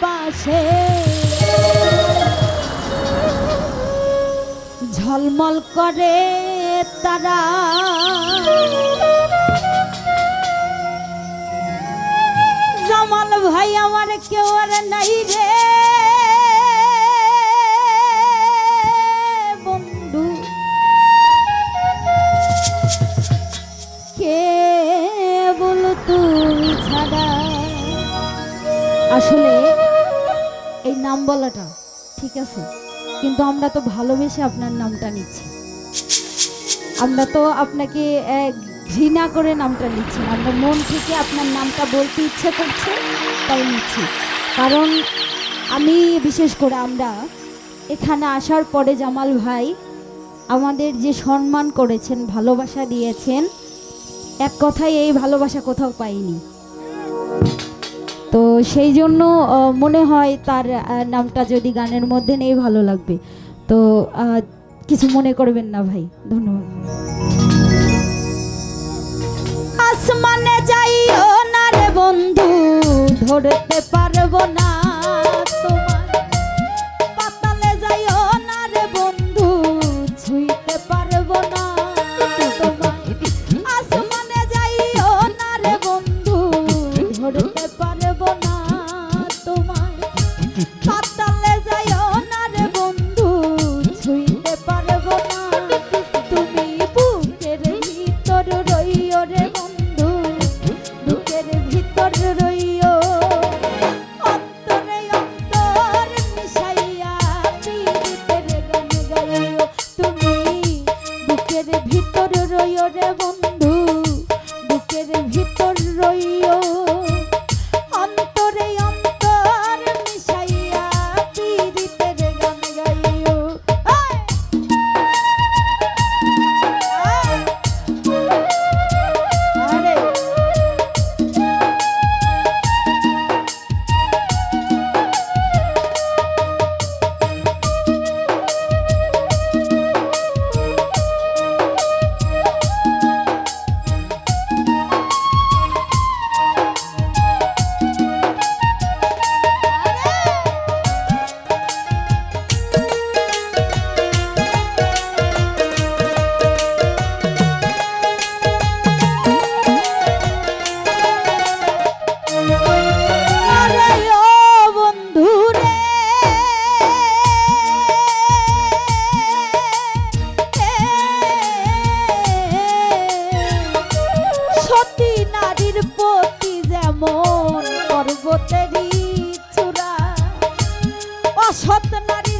পাশে। ঝলমল করে তারা। জামাল ভাই আমার কেউ আর নাই রে। নাম বলাটা ঠিক আছে? কিন্তু আমরা তো ভালোবেসে আপনার নামটা নিচ্ছি। আমরা তো আপনাকে ঘৃণা করে নামটা নিচ্ছি। আমরা মন থেকে আপনার নামটা বলতে ইচ্ছে করছে, তাই নিচ্ছি। কারণ আমি, বিশেষ করে আমরা, এখানে আসার পরে জামাল ভাই আমাদের যে সম্মান করেছেন, ভালোবাসা দিয়েছেন, এক কথায় এই ভালোবাসা কোথাও পাইনি। তো সেই জন্য মনে হয় তার নামটা যদি গানের মধ্যে নেই, ভালো লাগবে। তো কিছু মনে করবেন না ভাই। ধন্যবাদ। আসমানে যাইও না রে বন্ধু, ধরতে পারব না। shot the night.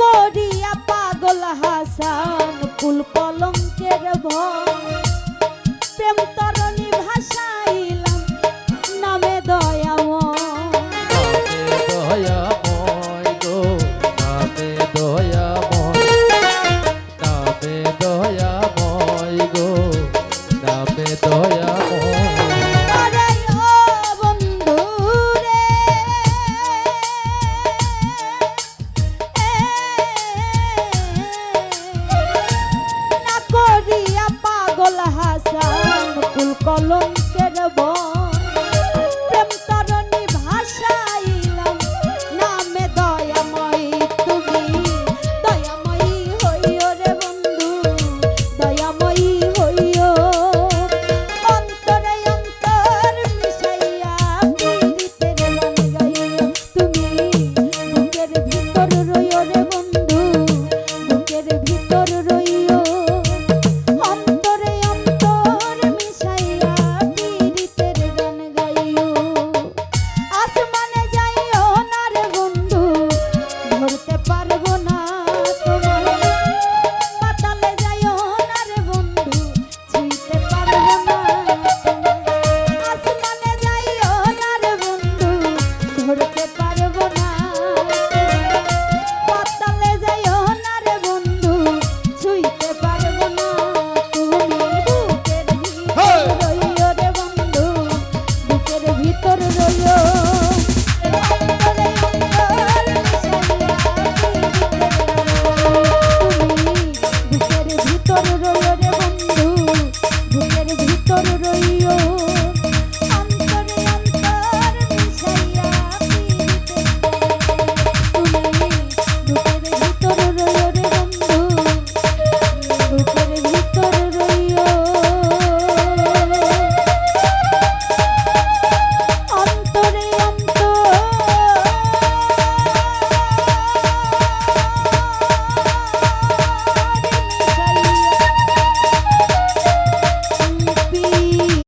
করিয়া পাগল হাসান কুল কলঙ্কের ভয়। প্রেম তরণী ভাসাইলাম, নামে দয়াময় নামে দয়াময় গো, নামে দয়াময় নামে দয়াময় গো, নামে দয়াময়